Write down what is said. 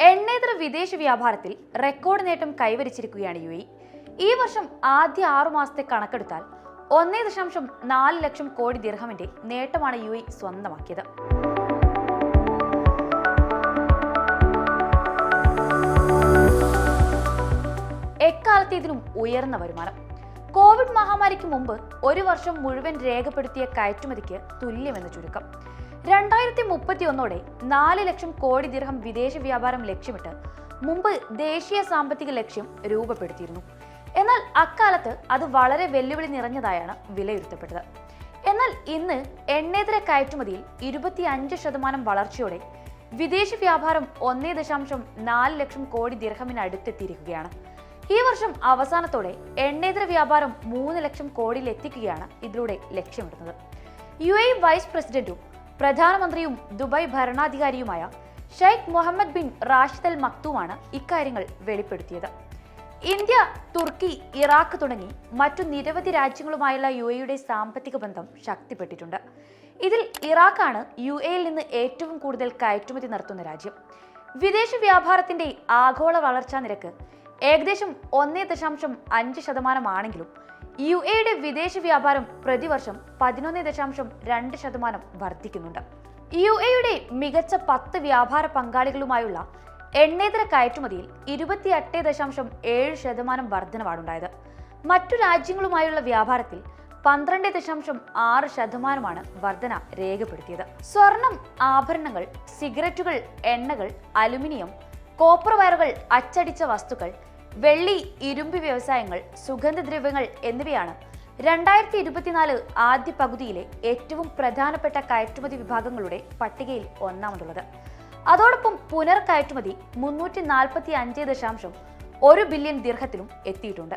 എണ്ണേതര വിദേശ വ്യാപാരത്തിൽ റെക്കോർഡ് നേട്ടം കൈവരിച്ചിരിക്കുകയാണ് യു ഈ വർഷം ആദ്യ ആറു മാസത്തെ കണക്കെടുത്താൽ ഒന്നേ ദശാംശം നാല് ലക്ഷം കോടി ദിർഹമിന്റെ നേട്ടമാണ് യു സ്വന്തമാക്കിയത്. എക്കാലത്തേതിലും ഉയർന്ന വരുമാനം. കോവിഡ് മഹാമാരിക്ക് മുമ്പ് ഒരു വർഷം മുഴുവൻ രേഖപ്പെടുത്തിയ കയറ്റുമതിക്ക് തുല്യമെന്ന് ചുരുക്കം. രണ്ടായിരത്തി മുപ്പത്തി ഒന്നോടെ നാല് ലക്ഷം കോടി ദിർഹം വിദേശ വ്യാപാരം ലക്ഷ്യമിട്ട് മുമ്പ് ദേശീയ സാമ്പത്തിക ലക്ഷ്യം രൂപപ്പെടുത്തിയിരുന്നു. എന്നാൽ അക്കാലത്ത് അത് വളരെ വെല്ലുവിളി നിറഞ്ഞതായാണ് വിലയിരുത്തപ്പെട്ടത്. എന്നാൽ ഇന്ന് എണ്ണേതര കയറ്റുമതിയിൽ ഇരുപത്തി അഞ്ച് ശതമാനം വളർച്ചയോടെ വിദേശ വ്യാപാരം ഒന്നേ ദശാംശം നാല് ലക്ഷം കോടി ദീർഘമിന് അടുത്തെത്തിയിരിക്കുകയാണ്. ഈ വർഷം അവസാനത്തോടെ എണ്ണേതര വ്യാപാരം മൂന്ന് ലക്ഷം കോടിയിൽ എത്തിക്കുകയാണ് ഇതിലൂടെ ലക്ഷ്യമിടുന്നത്. യു എ വൈസ് പ്രസിഡന്റും പ്രധാനമന്ത്രിയും Dubai ഭരണാധികാരിയുമായ Sheikh Mohammed bin Rashid Al ഇക്കാര്യങ്ങൾ വെളിപ്പെടുത്തിയത്. ഇന്ത്യ തുർക്കി ഇറാഖ് തുടങ്ങി മറ്റു നിരവധി രാജ്യങ്ങളുമായുള്ള യു എയുടെ സാമ്പത്തിക ബന്ധം ശക്തിപ്പെട്ടിട്ടുണ്ട്. ഇതിൽ ഇറാഖാണ് യു എയിൽ നിന്ന് ഏറ്റവും കൂടുതൽ കയറ്റുമതി നടത്തുന്ന രാജ്യം. വിദേശ വ്യാപാരത്തിന്റെ ആഗോള വളർച്ചാ നിരക്ക് ഏകദേശം ഒന്നേ ദശാംശം അഞ്ച് ശതമാനമാണെങ്കിലും യു എയുടെ വിദേശ വ്യാപാരം പ്രതിവർഷം പതിനൊന്ന് ദശാംശം രണ്ട് ശതമാനം വർദ്ധിക്കുന്നുണ്ട്. യു എയുടെ മികച്ച പത്ത് വ്യാപാര പങ്കാളികളുമായുള്ള എണ്ണേതര കയറ്റുമതിയിൽ ഇരുപത്തിയെട്ട് ദശാംശം ഏഴ് ശതമാനം വർധനവാണുണ്ടായത്. മറ്റു രാജ്യങ്ങളുമായുള്ള വ്യാപാരത്തിൽ പന്ത്രണ്ട് ദശാംശം ആറ് ശതമാനമാണ് വർധന രേഖപ്പെടുത്തിയത്. സ്വർണം ആഭരണങ്ങൾ സിഗരറ്റുകൾ എണ്ണകൾ അലുമിനിയം കോപ്പർ വയറുകൾ അച്ചടിച്ച വസ്തുക്കൾ വെള്ളി ഇരുമ്പ് വ്യവസായങ്ങൾ സുഗന്ധദ്രവ്യങ്ങൾ എന്നിവയാണ് രണ്ടായിരത്തി ഇരുപത്തിനാല് ആദ്യ പകുതിയിലെ ഏറ്റവും പ്രധാനപ്പെട്ട കയറ്റുമതി വിഭാഗങ്ങളുടെ പട്ടികയിൽ ഒന്നാമതുള്ളത്. അതോടൊപ്പം പുനർ കയറ്റുമതി മുന്നൂറ്റി നാൽപ്പത്തി അഞ്ച് ദശാംശം ഒരു ബില്യൺ ദീർഘത്തിലും എത്തിയിട്ടുണ്ട്.